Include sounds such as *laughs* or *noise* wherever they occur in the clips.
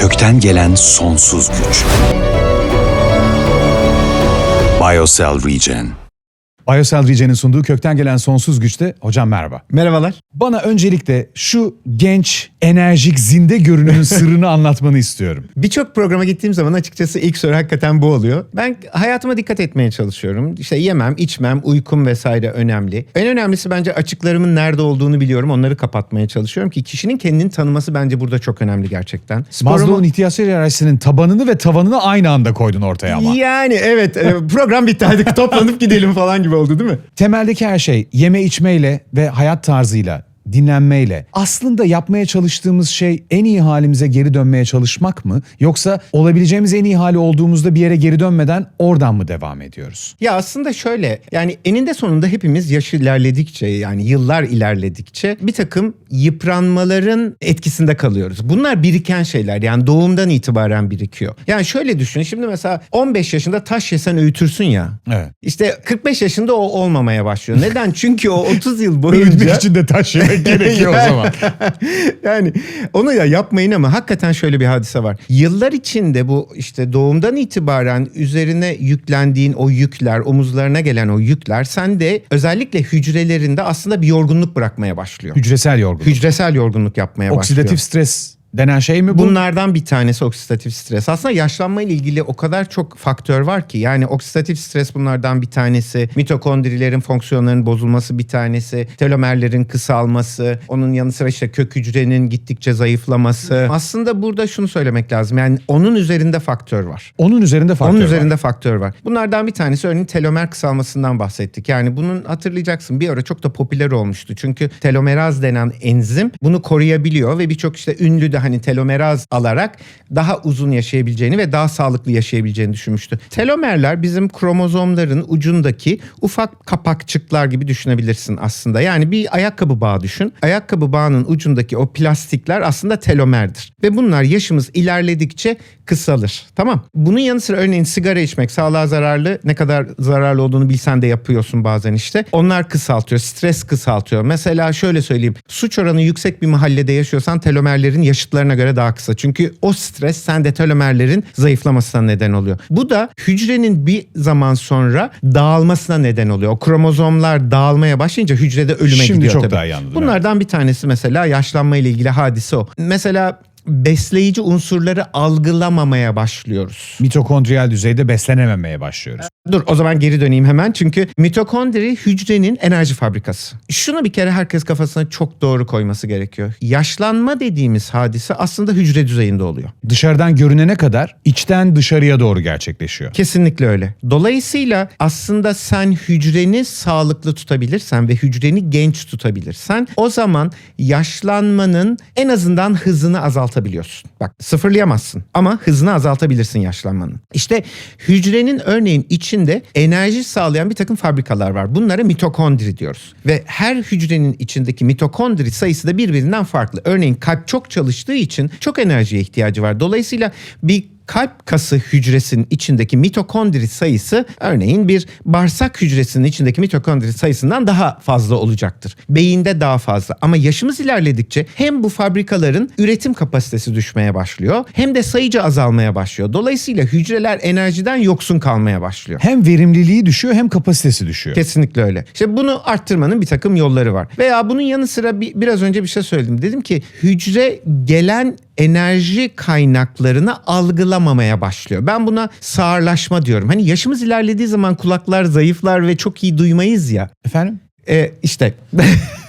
Kökten gelen sonsuz güç. BioCell Regen. BioCell Regen'in sunduğu kökten gelen sonsuz güçte hocam merhaba. Merhabalar. Bana öncelikle şu genç, enerjik, zinde görünümün *laughs* sırrını anlatmanı istiyorum. Birçok programa gittiğim zaman açıkçası ilk soru hakikaten bu oluyor. Ben hayatıma dikkat etmeye çalışıyorum. İşte yemem, içmem, uykum vesaire önemli. En önemlisi bence açıklarımın nerede olduğunu biliyorum. Onları kapatmaya çalışıyorum ki kişinin kendini tanıması bence burada çok önemli gerçekten. Sporumu- Maslow'un ihtiyaçları hiyerarşisinin tabanını ve tavanını aynı anda koydun ortaya ama. Yani evet e, program bitti hadi toplanıp gidelim falan gibi oldu değil mi? Temeldeki her şey yeme içmeyle ve hayat tarzıyla, dinlenmeyle. Aslında yapmaya çalıştığımız şey en iyi halimize geri dönmeye çalışmak mı? Yoksa olabileceğimiz en iyi hali olduğumuzda bir yere geri dönmeden oradan mı devam ediyoruz? Ya aslında şöyle yani eninde sonunda hepimiz yaş ilerledikçe yani yıllar ilerledikçe bir takım yıpranmaların etkisinde kalıyoruz. Bunlar biriken şeyler yani doğumdan itibaren birikiyor. Yani şöyle düşün şimdi mesela 15 yaşında taş yesen öğütürsün ya. Evet. İşte 45 yaşında o olmamaya başlıyor. Neden? Çünkü o 30 yıl Öğütmek boyunca için de taş yemek *laughs* gerekiyor o zaman. *laughs* yani onu ya yapmayın ama hakikaten şöyle bir hadise var. Yıllar içinde bu işte doğumdan itibaren üzerine yüklendiğin o yükler, omuzlarına gelen o yükler sende özellikle hücrelerinde aslında bir yorgunluk bırakmaya başlıyor. Hücresel yorgunluk. Hücresel yorgunluk yapmaya Oksidatif başlıyor. stres denen şey mi bu? Bunlardan bir tanesi oksidatif stres. Aslında yaşlanma ile ilgili o kadar çok faktör var ki. Yani oksidatif stres bunlardan bir tanesi. Mitokondrilerin fonksiyonlarının bozulması bir tanesi. Telomerlerin kısalması. Onun yanı sıra işte kök hücrenin gittikçe zayıflaması. Aslında burada şunu söylemek lazım. Yani onun üzerinde faktör var. Onun üzerinde faktör Onun var. üzerinde faktör var. Bunlardan bir tanesi örneğin telomer kısalmasından bahsettik. Yani bunun hatırlayacaksın bir ara çok da popüler olmuştu. Çünkü telomeraz denen enzim bunu koruyabiliyor ve birçok işte ünlü de hani telomeraz alarak daha uzun yaşayabileceğini ve daha sağlıklı yaşayabileceğini düşünmüştü. Telomerler bizim kromozomların ucundaki ufak kapakçıklar gibi düşünebilirsin aslında. Yani bir ayakkabı bağı düşün. Ayakkabı bağının ucundaki o plastikler aslında telomerdir. Ve bunlar yaşımız ilerledikçe kısalır. Tamam. Bunun yanı sıra örneğin sigara içmek sağlığa zararlı. Ne kadar zararlı olduğunu bilsen de yapıyorsun bazen işte. Onlar kısaltıyor. Stres kısaltıyor. Mesela şöyle söyleyeyim. Suç oranı yüksek bir mahallede yaşıyorsan telomerlerin yaşıtlarına göre daha kısa. Çünkü o stres sende telomerlerin zayıflamasına neden oluyor. Bu da hücrenin bir zaman sonra dağılmasına neden oluyor. O kromozomlar dağılmaya başlayınca hücrede ölüme Şimdi gidiyor çok tabii. daha iyi anladım, Bunlardan bir tanesi mesela yaşlanma ile ilgili hadise o. Mesela besleyici unsurları algılamamaya başlıyoruz. Mitokondriyal düzeyde beslenememeye başlıyoruz. Dur o zaman geri döneyim hemen çünkü mitokondri hücrenin enerji fabrikası. Şunu bir kere herkes kafasına çok doğru koyması gerekiyor. Yaşlanma dediğimiz hadise aslında hücre düzeyinde oluyor. Dışarıdan görünene kadar içten dışarıya doğru gerçekleşiyor. Kesinlikle öyle. Dolayısıyla aslında sen hücreni sağlıklı tutabilirsen ve hücreni genç tutabilirsen o zaman yaşlanmanın en azından hızını azaltabiliyorsun. Bak sıfırlayamazsın ama hızını azaltabilirsin yaşlanmanın. İşte hücrenin örneğin içinde enerji sağlayan bir takım fabrikalar var. Bunlara mitokondri diyoruz. Ve her hücrenin içindeki mitokondri sayısı da birbirinden farklı. Örneğin kalp çok çalıştığı için çok enerjiye ihtiyacı var. Dolayısıyla bir kalp kası hücresinin içindeki mitokondri sayısı örneğin bir bağırsak hücresinin içindeki mitokondri sayısından daha fazla olacaktır. Beyinde daha fazla ama yaşımız ilerledikçe hem bu fabrikaların üretim kapasitesi düşmeye başlıyor hem de sayıca azalmaya başlıyor. Dolayısıyla hücreler enerjiden yoksun kalmaya başlıyor. Hem verimliliği düşüyor hem kapasitesi düşüyor. Kesinlikle öyle. İşte bunu arttırmanın bir takım yolları var. Veya bunun yanı sıra bir, biraz önce bir şey söyledim. Dedim ki hücre gelen enerji kaynaklarını algılamamaya başlıyor. Ben buna sağırlaşma diyorum. Hani yaşımız ilerlediği zaman kulaklar zayıflar ve çok iyi duymayız ya. Efendim? E, işte *laughs*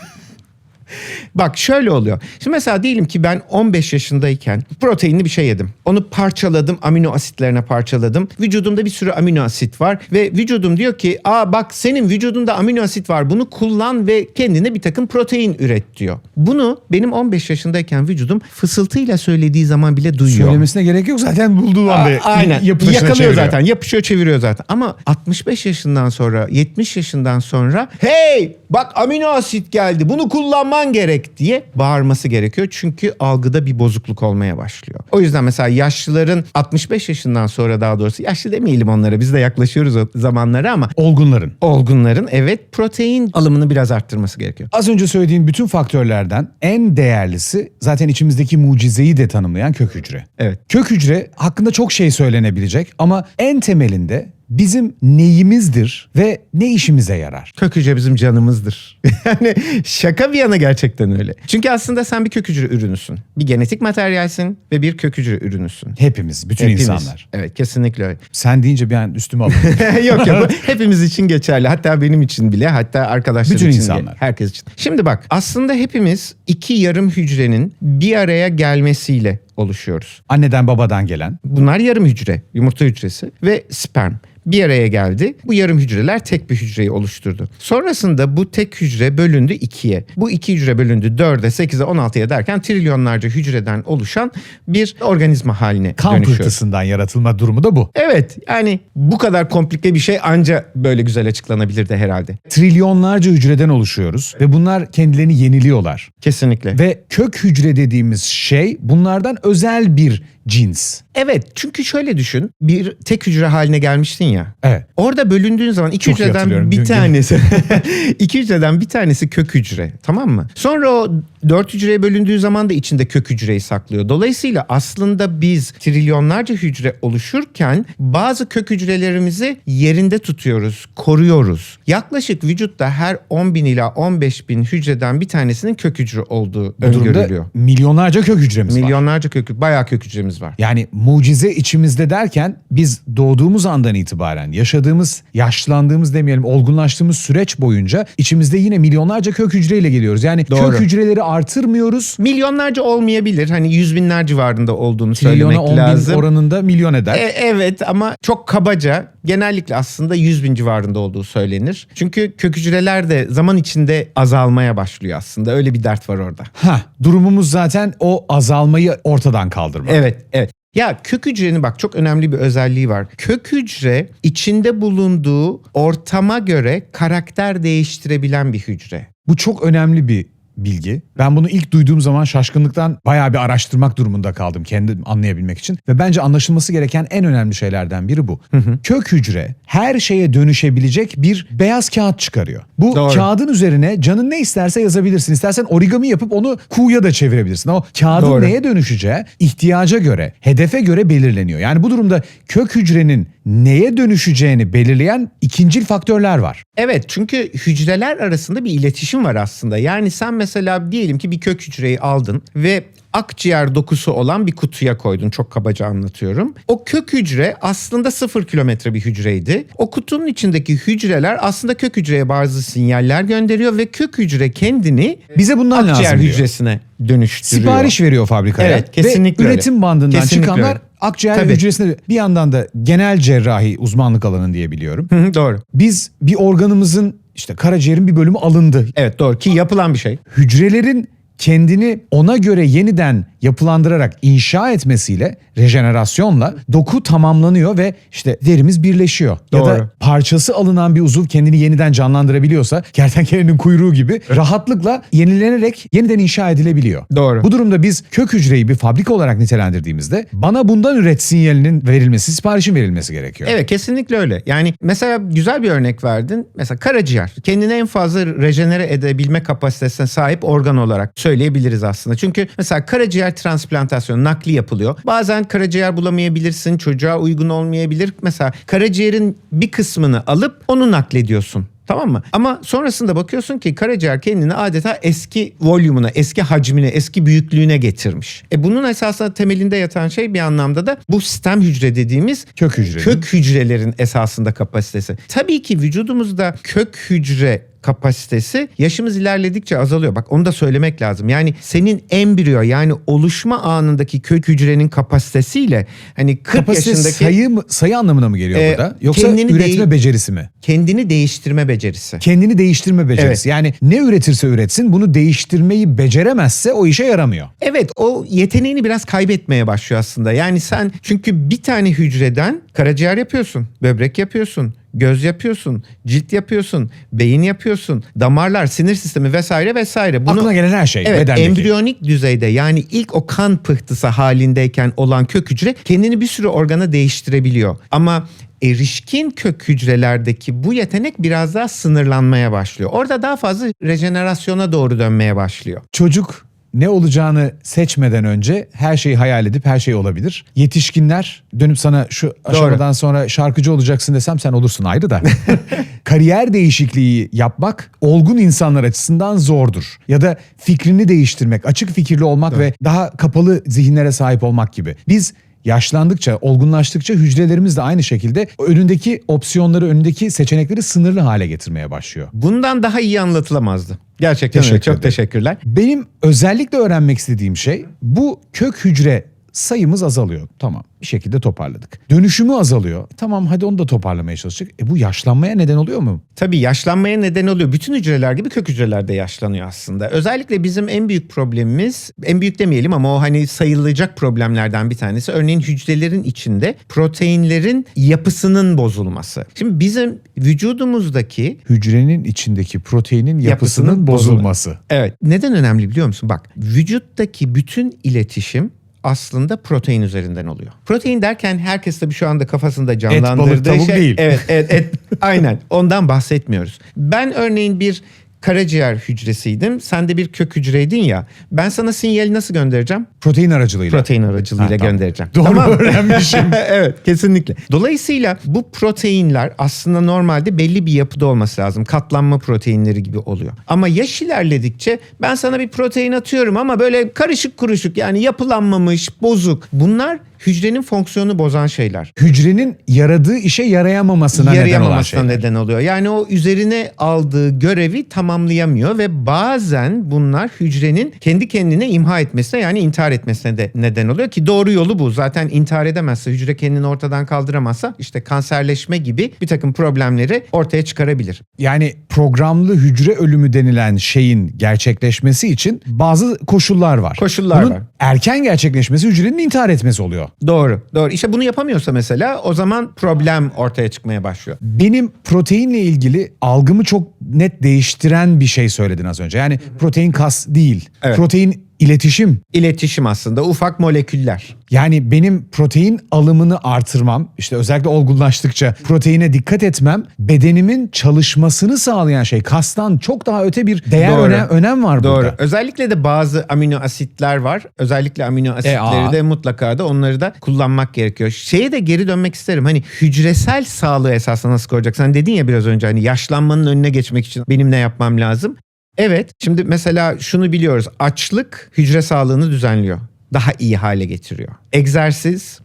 *laughs* Bak şöyle oluyor. Şimdi mesela diyelim ki ben 15 yaşındayken proteinli bir şey yedim. Onu parçaladım, amino asitlerine parçaladım. Vücudumda bir sürü amino asit var ve vücudum diyor ki aa bak senin vücudunda amino asit var bunu kullan ve kendine bir takım protein üret diyor. Bunu benim 15 yaşındayken vücudum fısıltıyla söylediği zaman bile duyuyor. Söylemesine gerek yok zaten bulduğu anda Aynen. Yakalıyor çeviriyor. zaten. Yapışıyor çeviriyor zaten. Ama 65 yaşından sonra 70 yaşından sonra hey bak amino asit geldi bunu kullanman gerek diye bağırması gerekiyor. Çünkü algıda bir bozukluk olmaya başlıyor. O yüzden mesela yaşlıların 65 yaşından sonra daha doğrusu yaşlı demeyelim onlara biz de yaklaşıyoruz o zamanlara ama Olgunların. olgunların evet protein alımını biraz arttırması gerekiyor. Az önce söylediğim bütün faktörlerden en değerlisi zaten içimizdeki mucizeyi de tanımlayan kök hücre. Evet. Kök hücre hakkında çok şey söylenebilecek ama en temelinde bizim neyimizdir ve ne işimize yarar? Kök hücre bizim canımızdır. *laughs* yani şaka bir yana gerçekten öyle. Çünkü aslında sen bir kök hücre ürünüsün. Bir genetik materyalsin ve bir kök hücre ürünüsün. Hepimiz, bütün Hepimiz. insanlar. Evet kesinlikle öyle. Sen deyince bir an üstüme alındım. *laughs* yok yok bu *laughs* hepimiz için geçerli. Hatta benim için bile hatta arkadaşlar Bütün için insanlar. bile, herkes için. Şimdi bak aslında hepimiz iki yarım hücrenin bir araya gelmesiyle oluşuyoruz. Anneden babadan gelen. Bunlar yarım hücre, yumurta hücresi ve sperm bir araya geldi. Bu yarım hücreler tek bir hücreyi oluşturdu. Sonrasında bu tek hücre bölündü ikiye. Bu iki hücre bölündü dörde, sekize, on altıya derken trilyonlarca hücreden oluşan bir organizma haline Kan dönüşüyor. pıhtısından yaratılma durumu da bu. Evet yani bu kadar komplike bir şey anca böyle güzel açıklanabilirdi herhalde. Trilyonlarca hücreden oluşuyoruz ve bunlar kendilerini yeniliyorlar. Kesinlikle. Ve kök hücre dediğimiz şey bunlardan özel bir cins. Evet çünkü şöyle düşün bir tek hücre haline gelmiştin ya. Evet. Orada bölündüğün zaman iki Çok hücreden bir tanesi *laughs* iki hücreden bir tanesi kök hücre tamam mı? Sonra o dört hücreye bölündüğü zaman da içinde kök hücreyi saklıyor. Dolayısıyla aslında biz trilyonlarca hücre oluşurken bazı kök hücrelerimizi yerinde tutuyoruz, koruyoruz. Yaklaşık vücutta her 10 bin ila 15 bin hücreden bir tanesinin kök hücre olduğu Bu öngörülüyor. milyonlarca kök hücremiz var. Milyonlarca kök, bayağı kök hücremiz var. Yani mucize içimizde derken biz doğduğumuz andan itibaren yaşadığımız, yaşlandığımız demeyelim, olgunlaştığımız süreç boyunca içimizde yine milyonlarca kök hücreyle geliyoruz. Yani Doğru. kök hücreleri artırmıyoruz. Milyonlarca olmayabilir. Hani yüz binler civarında olduğunu Trilyona söylemek 10 bin lazım. oranında milyon eder. E, evet ama çok kabaca genellikle aslında 100 bin civarında olduğu söylenir. Çünkü kök hücreler de zaman içinde azalmaya başlıyor aslında. Öyle bir dert var orada. Ha, durumumuz zaten o azalmayı ortadan kaldırmak. Evet, evet. Ya kök hücrenin bak çok önemli bir özelliği var. Kök hücre içinde bulunduğu ortama göre karakter değiştirebilen bir hücre. Bu çok önemli bir bilgi. Ben bunu ilk duyduğum zaman şaşkınlıktan bayağı bir araştırmak durumunda kaldım kendim anlayabilmek için. Ve bence anlaşılması gereken en önemli şeylerden biri bu. Kök hücre her şeye dönüşebilecek bir beyaz kağıt çıkarıyor. Bu Doğru. kağıdın üzerine canın ne isterse yazabilirsin. İstersen origami yapıp onu kuğuya da çevirebilirsin. O kağıdın Doğru. neye dönüşeceği ihtiyaca göre, hedefe göre belirleniyor. Yani bu durumda kök hücrenin neye dönüşeceğini belirleyen ikincil faktörler var. Evet çünkü hücreler arasında bir iletişim var aslında. Yani sen mesela diyelim ki bir kök hücreyi aldın ve akciğer dokusu olan bir kutuya koydun. Çok kabaca anlatıyorum. O kök hücre aslında sıfır kilometre bir hücreydi. O kutunun içindeki hücreler aslında kök hücreye bazı sinyaller gönderiyor ve kök hücre kendini Bize bundan akciğer lazım diyor. hücresine dönüştürüyor. Sipariş veriyor fabrikaya. Evet, kesinlikle Ve öyle. üretim bandından Kesinlikle çıkanlar öyle. Akciğer Tabii. hücresine bir yandan da genel cerrahi uzmanlık alanın diye biliyorum. Hı hı, doğru. Biz bir organımızın işte karaciğerin bir bölümü alındı. Evet doğru ki yapılan bir şey. Hücrelerin kendini ona göre yeniden yapılandırarak inşa etmesiyle rejenerasyonla doku tamamlanıyor ve işte derimiz birleşiyor. Ya Doğru. da parçası alınan bir uzuv kendini yeniden canlandırabiliyorsa kertenkelenin kuyruğu gibi rahatlıkla yenilenerek yeniden inşa edilebiliyor. Doğru. Bu durumda biz kök hücreyi bir fabrika olarak nitelendirdiğimizde bana bundan üret sinyalinin verilmesi, siparişin verilmesi gerekiyor. Evet kesinlikle öyle. Yani mesela güzel bir örnek verdin. Mesela karaciğer kendini en fazla rejenere edebilme kapasitesine sahip organ olarak söyleyebiliriz aslında. Çünkü mesela karaciğer transplantasyonu nakli yapılıyor. Bazen karaciğer bulamayabilirsin. Çocuğa uygun olmayabilir. Mesela karaciğerin bir kısmını alıp onu naklediyorsun. Tamam mı? Ama sonrasında bakıyorsun ki karaciğer kendini adeta eski volümüne, eski hacmine, eski büyüklüğüne getirmiş. E bunun esasında temelinde yatan şey bir anlamda da bu stem hücre dediğimiz Kök hücre. Kök hücrelerin esasında kapasitesi. Tabii ki vücudumuzda kök hücre kapasitesi yaşımız ilerledikçe azalıyor. Bak onu da söylemek lazım. Yani senin embriyo yani oluşma anındaki kök hücrenin kapasitesiyle hani 40 Kapasite yaşındaki sayı, mı- sayı anlamına mı geliyor Ee, burada? Yoksa üretme becerisi mi? kendini değiştirme becerisi. kendini değiştirme becerisi. Yani ne üretirse üretsin bunu değiştirmeyi beceremezse o işe yaramıyor. Evet o yeteneğini biraz kaybetmeye başlıyor aslında. Yani sen çünkü bir tane hücreden karaciğer yapıyorsun, böbrek yapıyorsun, göz yapıyorsun, cilt yapıyorsun, beyin yapıyorsun, damarlar, sinir sistemi vesaire vesaire. Aklına gelen her şey Evet, bedendeki. embriyonik düzeyde yani ilk o kan pıhtısı halindeyken olan kök hücre kendini bir sürü organa değiştirebiliyor. Ama erişkin kök hücrelerdeki bu yetenek biraz daha sınırlanmaya başlıyor. Orada daha fazla rejenerasyona doğru dönmeye başlıyor. Çocuk ne olacağını seçmeden önce her şeyi hayal edip her şey olabilir. Yetişkinler dönüp sana şu aşamadan sonra şarkıcı olacaksın desem sen olursun ayrı da. *laughs* Kariyer değişikliği yapmak olgun insanlar açısından zordur. Ya da fikrini değiştirmek, açık fikirli olmak ve daha kapalı zihinlere sahip olmak gibi. Biz yaşlandıkça, olgunlaştıkça hücrelerimiz de aynı şekilde önündeki opsiyonları, önündeki seçenekleri sınırlı hale getirmeye başlıyor. Bundan daha iyi anlatılamazdı. Gerçekten öyle. Teşekkür Çok ederim. teşekkürler. Benim özellikle öğrenmek istediğim şey bu kök hücre sayımız azalıyor. Tamam bir şekilde toparladık. Dönüşümü azalıyor. Tamam hadi onu da toparlamaya çalışacak. E bu yaşlanmaya neden oluyor mu? Tabii yaşlanmaya neden oluyor. Bütün hücreler gibi kök hücreler de yaşlanıyor aslında. Özellikle bizim en büyük problemimiz, en büyük demeyelim ama o hani sayılacak problemlerden bir tanesi. Örneğin hücrelerin içinde proteinlerin yapısının bozulması. Şimdi bizim vücudumuzdaki Hücrenin içindeki proteinin yapısının, Yapısının bozulması. Evet. Neden önemli biliyor musun? Bak vücuttaki bütün iletişim aslında protein üzerinden oluyor. Protein derken herkes tabii şu anda kafasında canlandırdığı tavuk şey. değil. Evet, evet, et, aynen. Ondan bahsetmiyoruz. Ben örneğin bir karaciğer hücresiydim. Sen de bir kök hücreydin ya. Ben sana sinyali nasıl göndereceğim? Protein aracılığıyla. Protein aracılığıyla Ha, tamam. göndereceğim. Doğru Tamam. öğrenmişim. *laughs* evet kesinlikle. Dolayısıyla bu proteinler aslında normalde belli bir yapıda olması lazım. Katlanma proteinleri gibi oluyor. Ama yaş ilerledikçe ben sana bir protein atıyorum ama böyle karışık kuruşuk yani yapılanmamış, bozuk. Bunlar hücrenin fonksiyonunu bozan şeyler. Hücrenin yaradığı işe yarayamamasına neden olan Yarayamamasına neden oluyor. Yani o üzerine aldığı görevi tamamlayamıyor ve bazen bunlar hücrenin kendi kendine imha etmesine yani intihar etmesine de neden oluyor ki doğru yolu bu. Zaten intihar edemezse hücre kendini ortadan kaldıramazsa işte kanserleşme gibi bir takım problemleri ortaya çıkarabilir. Yani programlı hücre ölümü denilen şeyin gerçekleşmesi için bazı koşullar var. Koşullar Bunun var. erken gerçekleşmesi hücrenin intihar etmesi oluyor. Doğru. Doğru. İşte bunu yapamıyorsa mesela o zaman problem ortaya çıkmaya başlıyor. Benim proteinle ilgili algımı çok net değiştiren bir şey söyledin az önce. Yani protein kas değil. Evet. Protein iletişim. İletişim aslında ufak moleküller. Yani benim protein alımını artırmam, işte özellikle olgunlaştıkça proteine dikkat etmem, bedenimin çalışmasını sağlayan şey. Kastan çok daha öte bir değer Doğru. önem, önem var Doğru. burada. Özellikle de bazı amino asitler var. Özellikle amino asitleri EA. de mutlaka da onları da kullanmak gerekiyor. Şeye de geri dönmek isterim. Hani hücresel sağlığı esasında nasıl koruyacaksın? Sen dedin ya biraz önce hani yaşlanmanın önüne geçmek için benim ne yapmam lazım? Evet. Şimdi mesela şunu biliyoruz. Açlık hücre sağlığını düzenliyor. Daha iyi hale getiriyor. Egzersiz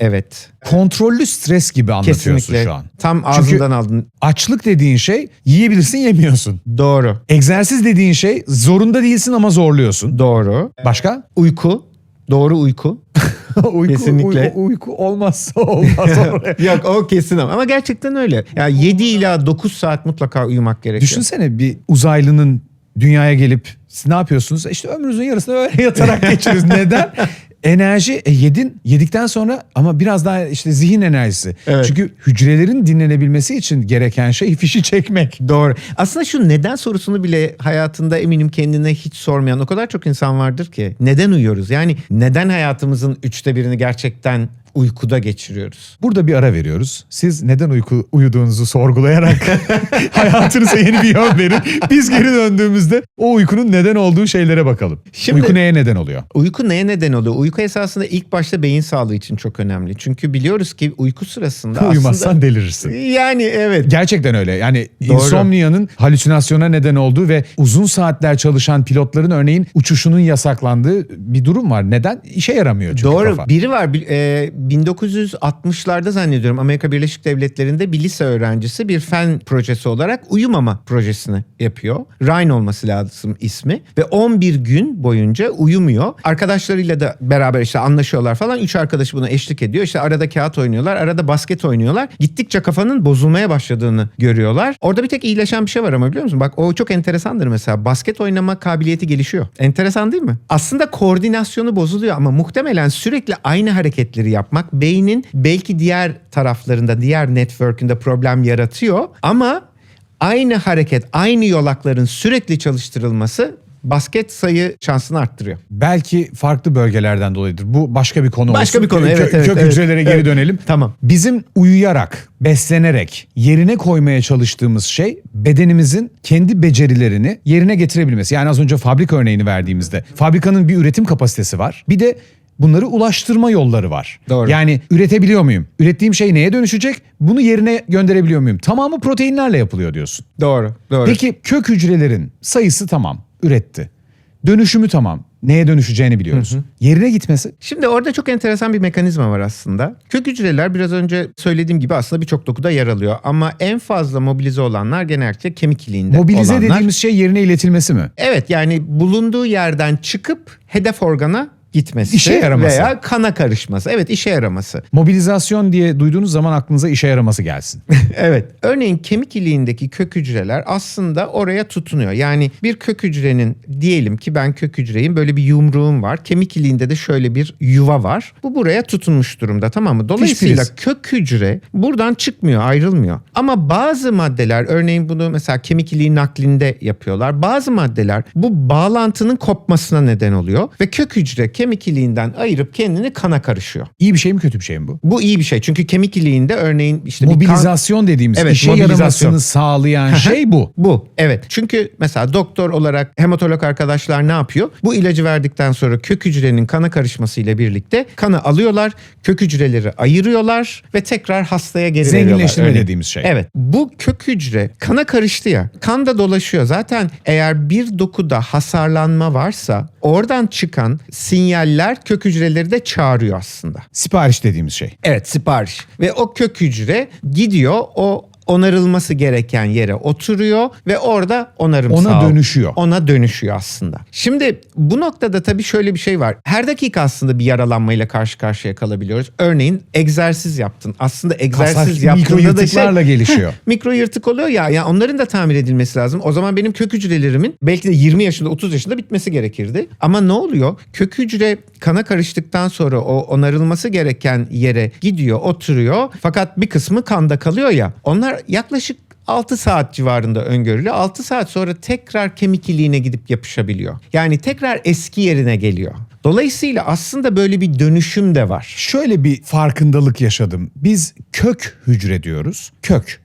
Evet. Kontrollü stres gibi anlatıyorsun Kesinlikle. şu an. Tam Çünkü- ağzından aldın. Açlık dediğin şey yiyebilirsin yemiyorsun. Doğru. Egzersiz dediğin şey zorunda değilsin ama zorluyorsun. Doğru. Başka? Uyku. Doğru uyku. *laughs* uyku, Kesinlikle. uy- uyku olmazsa olmaz. *laughs* Yok o kesin ama. Ama gerçekten öyle. Ya 7 ila 9 saat mutlaka uyumak gerekiyor. Düşünsene bir uzaylının dünyaya gelip siz ne yapıyorsunuz? İşte ömrünüzün yarısını öyle yatarak geçiriyoruz. Neden? *laughs* Enerji e, yedin yedikten sonra ama biraz daha işte zihin enerjisi. Evet. Çünkü hücrelerin dinlenebilmesi için gereken şey *laughs* fişi çekmek. Doğru. Aslında şu neden sorusunu bile hayatında eminim kendine hiç sormayan o kadar çok insan vardır ki. Neden uyuyoruz? Yani neden hayatımızın üçte birini gerçekten uykuda geçiriyoruz? Burada bir ara veriyoruz. Siz neden uyku uyuduğunuzu sorgulayarak *laughs* hayatınıza yeni bir yön verin. Biz geri döndüğümüzde o uykunun neden olduğu şeylere bakalım. Şimdi- Uyku neye neden oluyor? Uyku neye neden oluyor? Uyku esasında ilk başta beyin sağlığı için çok önemli. Çünkü biliyoruz ki uyku sırasında *laughs* Uyumazsan aslında... delirirsin. Yani evet. Gerçekten öyle. Yani Doğru. insomnia'nın halüsinasyona neden olduğu ve uzun saatler çalışan pilotların örneğin uçuşunun yasaklandığı bir durum var. Neden? İşe yaramıyor çünkü Doğru. kafa. Biri var. e, 1960'larda zannediyorum Amerika Birleşik Devletleri'nde bir lise öğrencisi bir fen projesi olarak uyumama projesini yapıyor. Ryan olması lazım ismi. Ve 11 gün boyunca uyumuyor. Arkadaşlarıyla da beraber işte anlaşıyorlar falan. Üç arkadaşı buna eşlik ediyor. İşte arada kağıt oynuyorlar. Arada basket oynuyorlar. Gittikçe kafanın bozulmaya başladığını görüyorlar. Orada bir tek iyileşen bir şey var ama biliyor musun? Bak o çok enteresandır mesela. Basket oynama kabiliyeti gelişiyor. Enteresan değil mi? Aslında koordinasyonu bozuluyor ama muhtemelen sürekli aynı hareketleri yapmak yapmak beynin belki diğer taraflarında, diğer network'ünde problem yaratıyor ama aynı hareket, aynı yolakların sürekli çalıştırılması basket sayı şansını arttırıyor. Belki farklı bölgelerden dolayıdır. Bu başka bir konu Başka olsun. bir konu, Kö- evet, evet, Kök evet. hücrelere geri Evet. dönelim. Tamam. Bizim uyuyarak, beslenerek yerine koymaya çalıştığımız şey bedenimizin kendi becerilerini yerine getirebilmesi. Yani az önce fabrika örneğini verdiğimizde fabrikanın bir üretim kapasitesi var. Bir de bunları ulaştırma yolları var. Doğru. Yani üretebiliyor muyum? Ürettiğim şey neye dönüşecek? Bunu yerine gönderebiliyor muyum? Tamamı proteinlerle yapılıyor diyorsun. Doğru, doğru. Peki kök hücrelerin sayısı tamam üretti. Dönüşümü tamam. Neye dönüşeceğini biliyoruz. Yerine gitmesi Şimdi orada çok enteresan bir mekanizma var aslında. Kök hücreler biraz önce söylediğim gibi aslında birçok dokuda yer alıyor. Ama en fazla mobilize olanlar genellikle kemik iliğinde mobilize olanlar. dediğimiz şey yerine iletilmesi mi? Evet yani bulunduğu yerden çıkıp hedef organa gitmesi İşe yaraması. veya kana karışması. Evet işe yaraması. Mobilizasyon diye duyduğunuz zaman aklınıza işe yaraması gelsin. *laughs* evet. Örneğin kemik iliğindeki kök hücreler aslında oraya tutunuyor. Yani bir kök hücrenin diyelim ki ben kök hücreyim böyle bir yumruğum var. Kemik iliğinde de şöyle bir yuva var. Bu buraya tutunmuş durumda tamam mı? Dolayısıyla priz. kök hücre buradan çıkmıyor, ayrılmıyor. Ama bazı maddeler örneğin bunu mesela kemik iliği naklinde yapıyorlar. Bazı maddeler bu bağlantının kopmasına neden oluyor ve kök hücre kemik iliğinden ayırıp kendini kana karışıyor. İyi bir şey mi kötü bir şey mi bu? Bu iyi bir şey. Çünkü kemik iliğinde örneğin işte bir kan- Mobilizasyon dediğimiz Evet, işe mobilizasyon. yaramasını sağlayan şey bu. Bu evet. Çünkü mesela doktor olarak hematolog arkadaşlar ne yapıyor? Bu ilacı verdikten sonra kök hücrenin kana karışmasıyla birlikte kanı alıyorlar, kök hücreleri ayırıyorlar ve tekrar hastaya geri veriyorlar. Zenginleştirme Öyle. dediğimiz şey. Evet. Bu kök hücre kana karıştı ya. Kanda dolaşıyor. Zaten eğer bir dokuda hasarlanma varsa oradan çıkan sinyaller kök hücreleri de çağırıyor aslında. Sipariş dediğimiz şey. Evet sipariş. Ve o kök hücre gidiyor o onarılması gereken yere oturuyor ve orada onarım Ona sağ- dönüşüyor. Ona dönüşüyor aslında. Şimdi bu noktada tabii şöyle bir şey var. Her dakika aslında bir yaralanmayla karşı karşıya kalabiliyoruz. Örneğin egzersiz yaptın. Aslında egzersiz mikro yaptığında da şey gelişiyor. mikro yırtık oluyor ya. Ya onların da tamir edilmesi lazım. O zaman benim kök hücrelerimin belki de 20 yaşında 30 yaşında bitmesi gerekirdi. Ama ne oluyor? Kök hücre kana karıştıktan sonra o onarılması gereken yere gidiyor, oturuyor. Fakat bir kısmı kanda kalıyor ya. Onlar yaklaşık 6 saat civarında öngörülüyor. 6 saat sonra tekrar kemik iliğine gidip yapışabiliyor. Yani tekrar eski yerine geliyor. Dolayısıyla aslında böyle bir dönüşüm de var. Şöyle bir farkındalık yaşadım. Biz kök hücre diyoruz. Kök.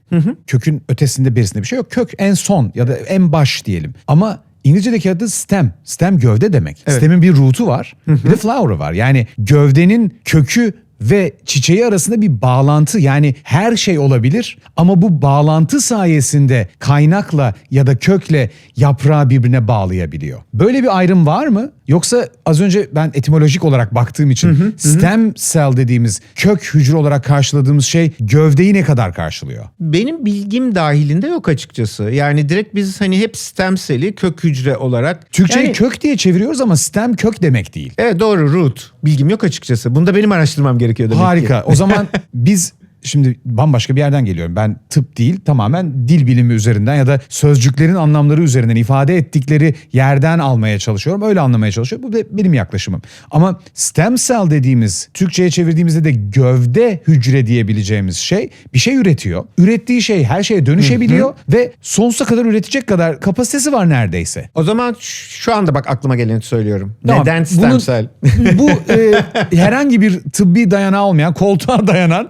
Kökün ötesinde birisinde bir şey yok. Kök en son ya da en baş diyelim. Ama İngilizce'deki adı stem. Stem gövde demek. Stem'in bir root'u var. Bir de flower'ı var. Yani gövdenin kökü ve çiçeği arasında bir bağlantı yani her şey olabilir ama bu bağlantı sayesinde kaynakla ya da kökle yaprağı birbirine bağlayabiliyor. Böyle bir ayrım var mı? Yoksa az önce ben etimolojik olarak baktığım için stem cell dediğimiz kök hücre olarak karşıladığımız şey gövdeyi ne kadar karşılıyor? Benim bilgim dahilinde yok açıkçası. Yani direkt biz hani hep stem seli kök hücre olarak. Türkçeyi Yani- kök diye çeviriyoruz ama stem kök demek değil. Evet doğru root. Bilgim yok açıkçası. Bunu da benim araştırmam gerekiyor demek ki. Harika. O zaman biz *laughs* şimdi bambaşka bir yerden geliyorum. Ben tıp değil tamamen dil bilimi üzerinden ya da sözcüklerin anlamları üzerinden ifade ettikleri yerden almaya çalışıyorum. Öyle anlamaya çalışıyorum. Bu da benim yaklaşımım. Ama stem cell dediğimiz Türkçe'ye çevirdiğimizde de gövde hücre diyebileceğimiz şey bir şey üretiyor. Ürettiği şey her şeye dönüşebiliyor ve sonsuza kadar üretecek kadar kapasitesi var neredeyse. O zaman şu anda bak aklıma geleni söylüyorum. Tamam, Neden stem bunun- cell? Bu e, *laughs* herhangi bir tıbbi dayanağı olmayan, koltuğa dayanan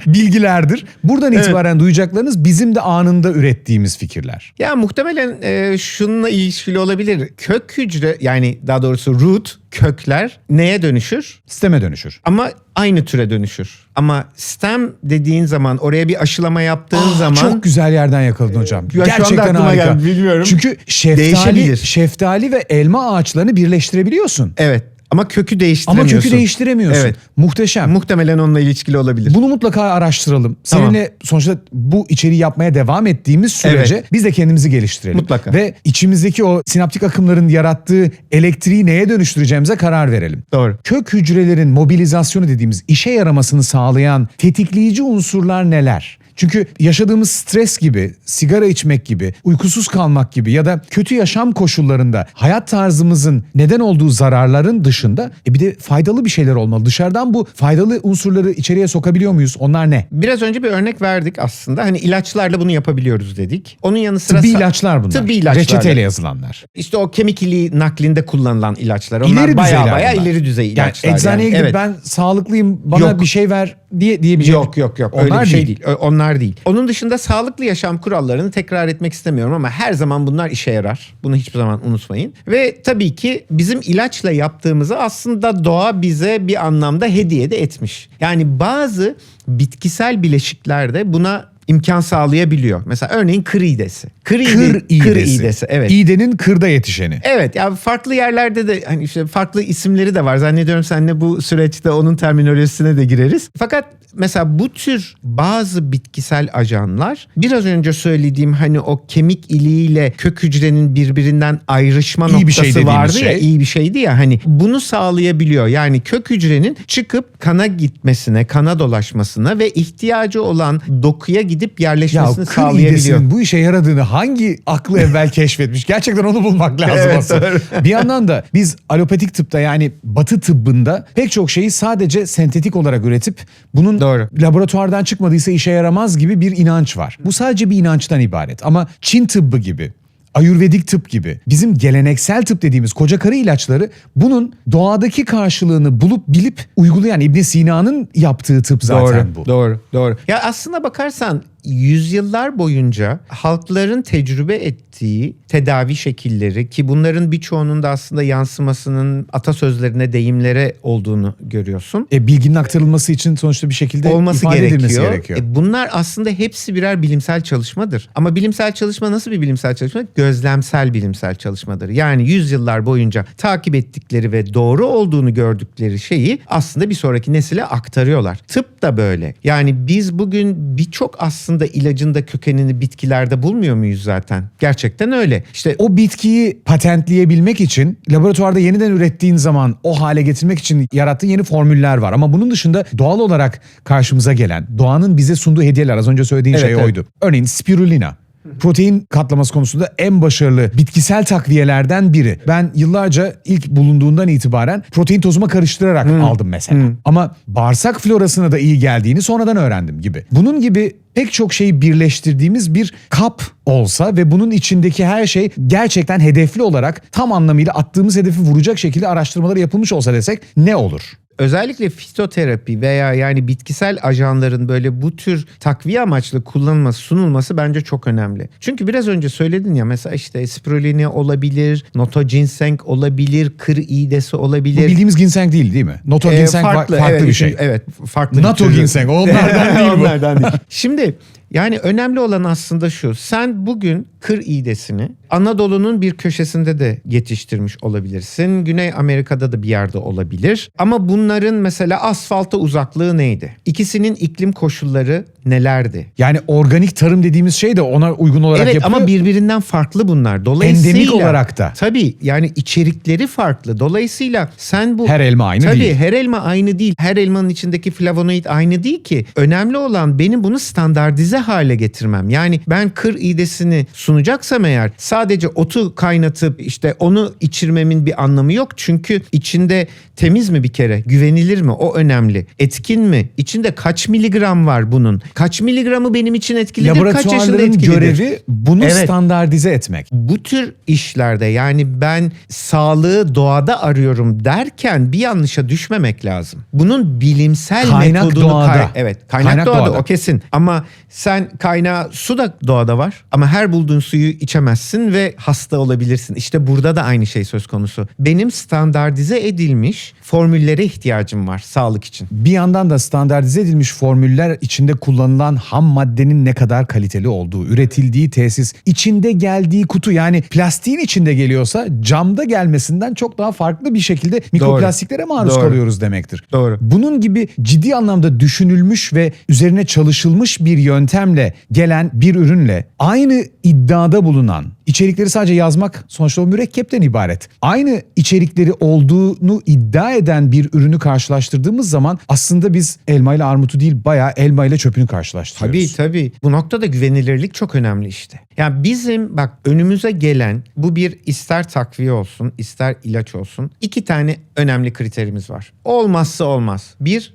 bilgilerdir. Buradan itibaren duyacaklarınız bizim de anında ürettiğimiz fikirler. ya muhtemelen e, şununla ilişkili olabilir. Kök hücre yani daha doğrusu root kökler neye dönüşür? Sisteme dönüşür. Ama aynı türe dönüşür. Ama stem dediğin zaman oraya bir aşılama yaptığın Ah, zaman Çok güzel yerden yakaladın hocam. Ya şu anda Gerçekten harika. geldi, bilmiyorum. Çünkü şeftali, şeftali ve elma ağaçlarını birleştirebiliyorsun. evet ama kökü Ama değiştiremiyorsun. kökü değiştiremiyorsun. Evet. Muhteşem. Muhtemelen onunla ilişkili olabilir. Bunu mutlaka araştıralım. Tamam. Seninle sonuçta bu içeriği yapmaya devam ettiğimiz sürece Evet. biz de kendimizi geliştirelim. Mutlaka. Ve içimizdeki o sinaptik akımların yarattığı elektriği neye dönüştüreceğimize karar verelim. Doğru. Kök hücrelerin mobilizasyonu dediğimiz işe yaramasını sağlayan tetikleyici unsurlar neler? Çünkü yaşadığımız stres gibi, sigara içmek gibi, uykusuz kalmak gibi ya da kötü yaşam koşullarında hayat tarzımızın neden olduğu zararların dışında e bir de faydalı bir şeyler olmalı. Dışarıdan bu faydalı unsurları içeriye sokabiliyor muyuz? Onlar ne? Biraz önce bir örnek verdik aslında. Hani ilaçlarla bunu yapabiliyoruz dedik. Onun yanı sıra Tıbbi ilaçlar bunlar. Tıbbi ilaçlar. Reçeteyle yazılanlar. İşte o kemik iliği naklinde kullanılan ilaçlar. Onlar İleri baya baya ileri düzey Yani ilaçlar. eczaneye yani. gidip Evet. ben sağlıklıyım bana Yok. bir şey ver diye diyebileceğim. Yok yok yok Onlar öyle bir şey değil. Ö- Onlar değil. Onun dışında sağlıklı yaşam kurallarını tekrar etmek istemiyorum ama her zaman bunlar işe yarar. Bunu hiçbir zaman unutmayın. Ve tabii ki bizim ilaçla yaptığımızı aslında doğa bize bir anlamda hediye de etmiş. Yani bazı bitkisel bileşiklerde buna imkan sağlayabiliyor. Mesela örneğin kır iğdesi. Kır, Kır iğde- iğdesi. Kır iğdesi evet. İğdenin kırda yetişeni. Evet yani farklı yerlerde de hani işte farklı isimleri de var. Zannediyorum seninle bu süreçte onun terminolojisine de gireriz. Fakat mesela bu tür bazı bitkisel ajanlar biraz önce söylediğim hani o kemik iliğiyle kök hücrenin birbirinden ayrışma İyi bir şey noktası vardı ya şey. iyi bir şeydi ya hani bunu sağlayabiliyor. Yani kök hücrenin çıkıp kana gitmesine, kana dolaşmasına ve ihtiyacı olan dokuya gidip Ya yerleşmesini kır sağlayabiliyor. bu işe yaradığını hangi aklı evvel *laughs* keşfetmiş? Gerçekten onu bulmak lazım Evet, aslında. Bir yandan da biz alopatik tıpta yani batı tıbbında pek çok şeyi sadece sentetik olarak üretip bunun Doğru. laboratuvardan çıkmadıysa işe yaramaz gibi bir inanç var. Bu sadece bir inançtan ibaret ama Çin tıbbı gibi Ayurvedik tıp gibi bizim geleneksel tıp dediğimiz koca karı ilaçları bunun doğadaki karşılığını bulup bilip uygulayan İbn Sina'nın yaptığı tıp zaten doğru, bu. Doğru, doğru. Ya aslına bakarsan yüzyıllar boyunca halkların tecrübe ettiği tedavi şekilleri ki bunların birçoğunun da aslında yansımasının atasözlerine, deyimlere olduğunu görüyorsun. E, bilginin aktarılması için sonuçta bir şekilde olması ifade edilmesi gerekiyor. gerekiyor. E, bunlar aslında hepsi birer bilimsel çalışmadır. Ama bilimsel çalışma nasıl bir bilimsel çalışma? Gözlemsel bilimsel çalışmadır. Yani yüzyıllar boyunca takip ettikleri ve doğru olduğunu gördükleri şeyi aslında bir sonraki nesile aktarıyorlar. Tıp da böyle. Yani biz bugün birçok aslında ilacın da kökenini bitkilerde bulmuyor muyuz zaten? Gerçekten öyle. İşte O bitkiyi patentleyebilmek için laboratuvarda yeniden ürettiğin zaman o hale getirmek için yarattığın yeni formüller var. Ama bunun dışında doğal olarak karşımıza gelen doğanın bize sunduğu hediyeler az önce söylediğin Evet, şey evet. oydu. Örneğin spirulina. Protein katlaması konusunda en başarılı bitkisel takviyelerden biri. Ben yıllarca ilk bulunduğundan itibaren protein tozuma karıştırarak aldım mesela. Ama bağırsak florasına da iyi geldiğini sonradan öğrendim gibi. Bunun gibi pek çok şeyi birleştirdiğimiz bir kap olsa ve bunun içindeki her şey gerçekten hedefli olarak tam anlamıyla attığımız hedefi vuracak şekilde araştırmaları yapılmış olsa desek ne olur? Özellikle fitoterapi veya yani bitkisel ajanların böyle bu tür takviye amaçlı kullanılması, sunulması bence çok önemli. Çünkü biraz önce söyledin ya mesela işte spirulina olabilir, noto ginseng olabilir, kır iğdesi Bu olabilir. bildiğimiz ginseng değil değil mi? Noto Ee, ginseng fa- farklı, evet, bir şey. Evet, farklı NATO bir ginseng, onlardan *laughs* değil bu. Onlardan değil. Şimdi yani önemli olan aslında şu. Sen bugün kır iğdesini Anadolu'nun bir köşesinde de yetiştirmiş olabilirsin. Güney Amerika'da da bir yerde olabilir. Ama bunların mesela asfalta uzaklığı neydi? İkisinin iklim koşulları nelerdi? Yani organik tarım dediğimiz şey de ona uygun olarak Evet yapılıyor. ama birbirinden farklı bunlar. Dolayısıyla Endemik olarak da. Tabii yani içerikleri farklı. Dolayısıyla sen bu Her elma aynı tabii, değil. her elma aynı değil. Her elmanın içindeki flavonoid aynı değil ki. Önemli olan benim bunu standartize hale getirmem. Yani ben kır iğdesini sunacaksam eğer sadece otu kaynatıp işte onu içirmemin bir anlamı yok. Çünkü içinde temiz mi bir kere? Güvenilir mi? O önemli. Etkin mi? İçinde kaç miligram var bunun? Kaç miligramı benim için etkilidir? Kaç yaşında etkilidir? görevi bunu Evet. standartize etmek. bu tür işlerde yani ben sağlığı doğada arıyorum derken bir yanlışa düşmemek lazım. Bunun bilimsel Kaynak metodunu doğada. kay- evet kaynak, Kaynak doğada, doğada. o kesin. Ama sen kaynağı su da doğada var ama her bulduğun suyu içemezsin ve hasta olabilirsin. İşte burada da aynı şey söz konusu. Benim standartize edilmiş formüllere ihtiyacım var sağlık için. Bir yandan da standartize edilmiş formüller içinde kullanılan ham maddenin ne kadar kaliteli olduğu, üretildiği tesis, içinde geldiği kutu yani plastiğin içinde geliyorsa camda gelmesinden çok daha farklı bir şekilde mikroplastiklere maruz Doğru. kalıyoruz demektir. Doğru. Bunun gibi ciddi anlamda düşünülmüş ve üzerine çalışılmış bir yöntemle gelen bir ürünle aynı iddia iddiada bulunan, içerikleri sadece yazmak sonuçta o mürekkepten ibaret. Aynı içerikleri olduğunu iddia eden bir ürünü karşılaştırdığımız zaman aslında biz elma ile armutu değil bayağı elma ile çöpünü karşılaştırıyoruz. Tabii tabii. Bu noktada güvenilirlik çok önemli işte. Yani bizim bak önümüze gelen bu bir ister takviye olsun ister ilaç olsun iki tane önemli kriterimiz var. Olmazsa olmaz. Bir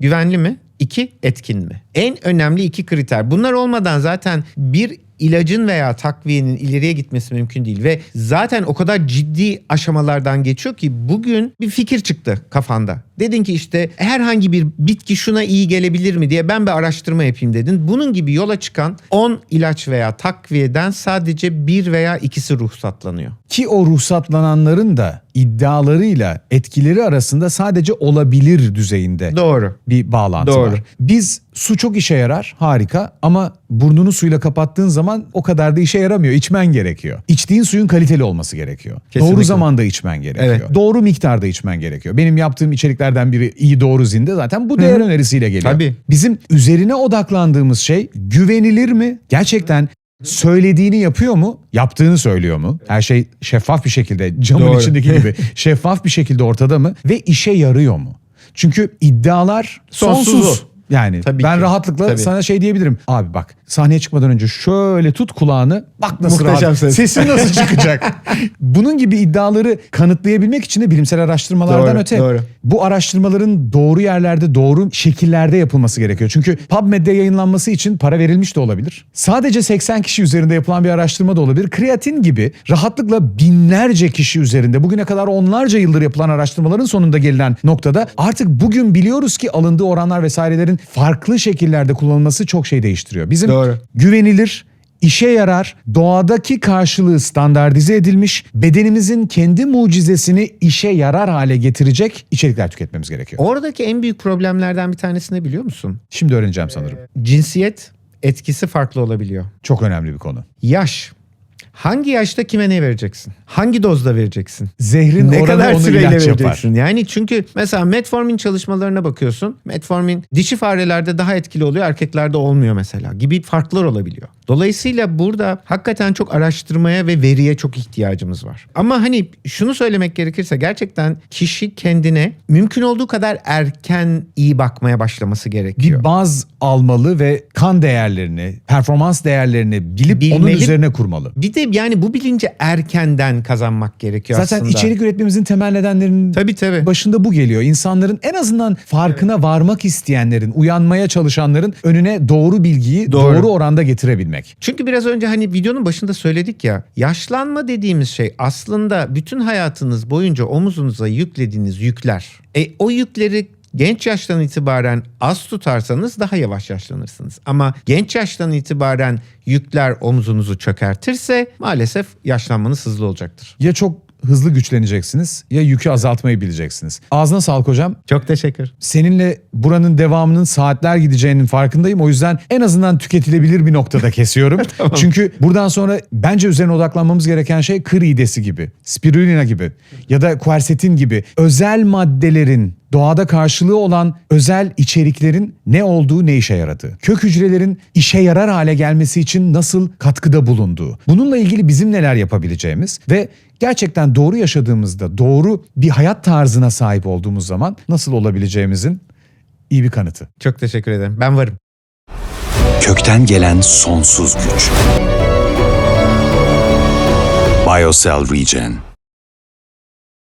güvenli mi? İki etkin mi? En önemli iki kriter. Bunlar olmadan zaten bir ilacın veya takviyenin ileriye gitmesi mümkün değil ve zaten o kadar ciddi aşamalardan geçiyor ki bugün bir fikir çıktı kafanda. Dedin ki işte herhangi bir bitki şuna iyi gelebilir mi diye ben bir araştırma yapayım dedin. Bunun gibi yola çıkan 10 ilaç veya takviyeden sadece bir veya ikisi ruhsatlanıyor. Ki o ruhsatlananların da iddialarıyla etkileri arasında sadece olabilir düzeyinde Doğru. bir bağlantı Doğru. var. Biz su çok işe yarar harika ama burnunu suyla kapattığın zaman o kadar da işe yaramıyor. İçmen gerekiyor. İçtiğin suyun kaliteli olması gerekiyor. Kesinlikle. Doğru zamanda içmen gerekiyor. Evet. Doğru miktarda içmen gerekiyor. Benim yaptığım içeriklerden biri iyi doğru zinde zaten bu değer önerisiyle geliyor. Tabii. Bizim üzerine odaklandığımız şey güvenilir mi? Gerçekten söylediğini yapıyor mu? Yaptığını söylüyor mu? Her şey şeffaf bir şekilde camın Doğru. içindeki gibi *laughs* şeffaf bir şekilde ortada mı? Ve işe yarıyor mu? Çünkü iddialar Sonsuz sonsuz. Yani Tabii ben ki. rahatlıkla Tabii. sana şey diyebilirim. Abi bak sahneye çıkmadan önce şöyle tut kulağını. Bak nasıl Muhteşem rahat. ses. Sesin nasıl *laughs* çıkacak? Bunun gibi iddiaları kanıtlayabilmek için de bilimsel araştırmalardan Doğru, öte doğru. bu araştırmaların doğru yerlerde, doğru şekillerde yapılması gerekiyor. Çünkü PubMed'de yayınlanması için para verilmiş de olabilir. Sadece 80 kişi üzerinde yapılan bir araştırma da olabilir. Kreatin gibi rahatlıkla binlerce kişi üzerinde bugüne kadar onlarca yıldır yapılan araştırmaların sonunda gelinen noktada artık bugün biliyoruz ki alındığı oranlar vesairelerin farklı şekillerde kullanılması çok şey değiştiriyor. Bizim Doğru. güvenilir, işe yarar, doğadaki karşılığı standartize edilmiş, bedenimizin kendi mucizesini işe yarar hale getirecek içerikler tüketmemiz gerekiyor. Oradaki en büyük problemlerden bir tanesi ne biliyor musun? Şimdi öğreneceğim sanırım. Cinsiyet etkisi farklı olabiliyor. Çok önemli bir konu. Yaş. Hangi yaşta kime ne vereceksin? Hangi dozda vereceksin? Zehrin ne kadar süreyle ilaç yapar. vereceksin? Yani çünkü mesela metformin çalışmalarına bakıyorsun. Metformin dişi farelerde daha etkili oluyor, erkeklerde olmuyor mesela gibi farklar olabiliyor. Dolayısıyla burada hakikaten çok araştırmaya ve veriye çok ihtiyacımız var. Ama hani şunu söylemek gerekirse gerçekten kişi kendine mümkün olduğu kadar erken iyi bakmaya başlaması gerekiyor. Bir baz almalı ve kan değerlerini, performans değerlerini bilip onun Bilmeli. üzerine kurmalı. Bir de yani bu bilinci erkenden kazanmak gerekiyor Zaten aslında. içerik üretmemizin temel nedenlerinin Tabii tabii. başında bu geliyor. İnsanların en azından farkına varmak isteyenlerin, uyanmaya çalışanların önüne doğru bilgiyi Doğru. doğru oranda getirebilmek. Çünkü biraz önce hani videonun başında söyledik ya yaşlanma dediğimiz şey aslında bütün hayatınız boyunca omuzunuza yüklediğiniz yükler. E, o yükleri genç yaştan itibaren az tutarsanız daha yavaş yaşlanırsınız. Ama genç yaştan itibaren yükler omuzunuzu çökertirse maalesef yaşlanmanız hızlı olacaktır. Ya çok hızlı güçleneceksiniz ya yükü azaltmayı bileceksiniz. Ağzına sağlık hocam. Çok teşekkür. Seninle buranın devamının saatler gideceğinin farkındayım. O yüzden en azından tüketilebilir bir noktada kesiyorum. *laughs* Çünkü buradan sonra bence üzerine odaklanmamız gereken şey kır iğdesi gibi, spirulina gibi ya da quercetin gibi özel maddelerin doğada karşılığı olan özel içeriklerin ne olduğu, ne işe yaradığı. Kök hücrelerin işe yarar hale gelmesi için nasıl katkıda bulunduğu. Bununla ilgili bizim neler yapabileceğimiz ve gerçekten doğru yaşadığımızda, doğru bir hayat tarzına sahip olduğumuz zaman nasıl olabileceğimizin iyi bir kanıtı. Çok teşekkür ederim. Ben varım. Kökten gelen sonsuz güç. Biocell Regen